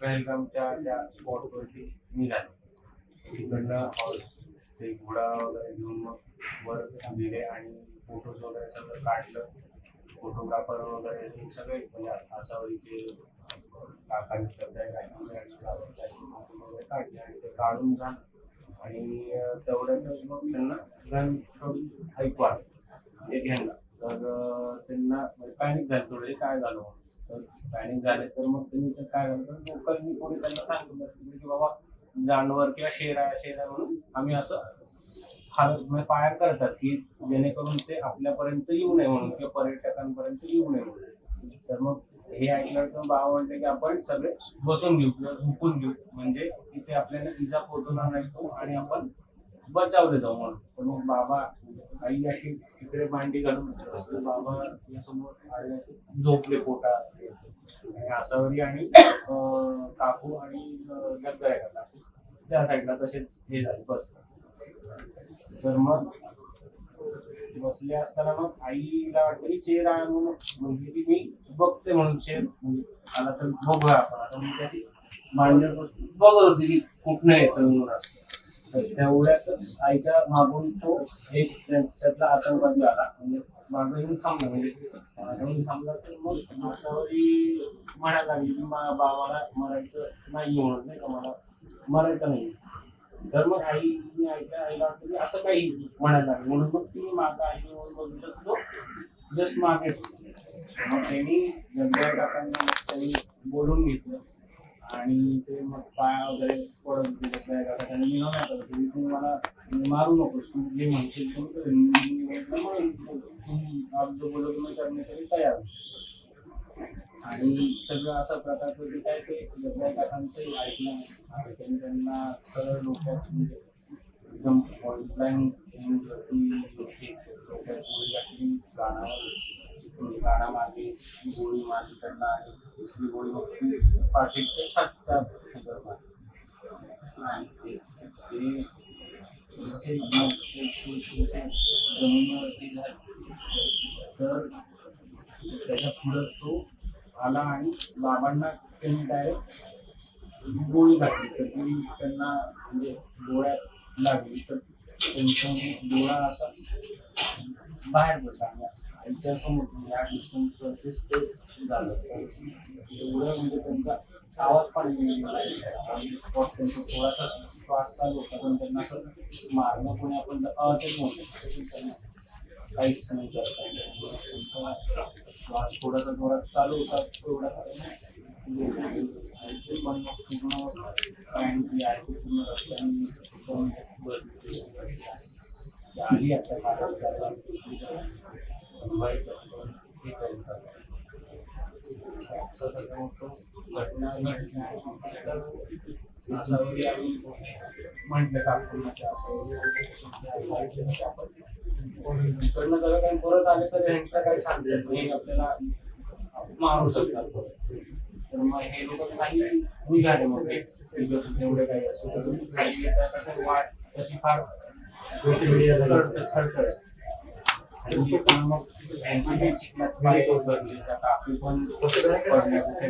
पहलगामच्या त्या स्पॉटवरती निघाले तिकडनं हॉर्स ते घोडा वगैरे घेऊन मग वर गेले आणि फोटोज वगैरे सगळं काढलं. फोटोग्राफर वगैरे हे सगळे म्हणजे आसावरीचे काकांनी सगळे वगैरे काढले आणि ते काढून झालं. आणि तेवढ्यातच मग त्यांना गन थोडी ऐकवा आलं घ्यायला तर त्यांना म्हणजे पॅनिक झालं थोडे. काय झालं म्हणून. तर पॅनिक झाले तर मग तुम्ही तर काय करतो? लोकल मी कोणी त्यांना सांगितलं म्हणजे की बाबा जानवर किंवा शेर आहे शेर आहे म्हणून आम्ही असं म्हणजे फायर करतात की जेणेकरून ते आपल्यापर्यंत येऊ नये म्हणून किंवा पर्यटकांपर्यंत येऊ नये म्हणून. तर मग हे ऐकलं तर बाबा म्हणते की आपण सगळे बसून घेऊ किंवा झोपून घेऊ. म्हणजे तिथे आपल्याला इजा पोहोचवणार नाही तो आणि आपण बचावले जाऊ म्हणून. तर मग बाबा आई अशी तिकडे मांडी घालून बाबा समोर अशी झोपले पोटा आणि आसावरी आणि काकू आणि जगदऱ्या त्या साईडला तसेच हे झाले बस तर मग बसले असताना मग आईला वाटतं की चेर आहे म्हणून म्हणजे की मी बघते म्हणून चेर म्हणजे आला तर बघूया आपण. आता मी त्याची मांडीवर बघत होती की कुठनं येतं म्हणून असं. तेवढ्यातच आईच्या मागून तो एक त्यातला आतंकवादी आला म्हणजे मागं येऊन थांबला म्हणजे मागं येऊन थांबला तर मग मासावरी म्हणायला लागली की मा बाबाला मरायचं नाही म्हणून नाही का? मला मरायचं नाही. तर मग आईने ऐकलं आईला वाटतं की असं काही म्हणायला लागलं. म्हणून मग ती मागं आईने म्हणून बघितलं तो जस्ट मागेच मग त्यांनी जगदाळ काकांना त्यांनी बोलून घेतलं. आणि ते मग पाया वगैरे पडत होते जगदाळ काका त्यांनी मी नाही करत तुम्ही तू मला मारू नकोस तू जे म्हणशील तू कर. तू जो बोलत मी करण्यासाठी तयार आणि सगळं असा प्रकारचं जे काय ते जगदाळ काकांचंही ऐकलं आणि त्यांनी त्यांना सरळ डोक्यात म्हणजे एकदम ऑनलाईन वरती डोक्यात गोळी घातली गाणावर गाणा मागे गोळी मागे त्यांना. दुसरी गोळी मग ती ते छातीच्या आणि ते- जमिनीवरती झाले तर त्याच्या पुढं तो आला आणि बाबांना त्यांनी डायरेक्ट गोळी घातली तर ती त्यांना म्हणजे डोळ्यात लागली तर त्यांचा डोळा असा बाहेर पडला आणि आईच्या समोर म्हणजे या डिस्टन्सवरतीच ते झालं तर एवढं म्हणजे त्यांचा आवाज पाणी स्पॉट त्यांचा थोडासा श्वास चालू होता पण त्यांना असं मारणं कोणी आपण अहतच म्हणतो. काहीच नाही करता त्यांचा श्वास थोडासा जोरात चालू होता एवढा आईचे पण पूर्ण पॅन्ट जी आहे पूर्ण रस्त्याने आली आता महाराष्ट्राला मुंबईत हे घटना घडली आहे. म्हटलं काकूंना इकडनं जरा काही परत आले तर ह्यांचं काही सांगता नाही हे आपल्याला मारू शकतात तर मग हे लोक काही निघाले मग जेवढे काही असेल तर वाट तशी फार खडखड चिखलात पाय भरले त्या काकू पण पडल्या कुठे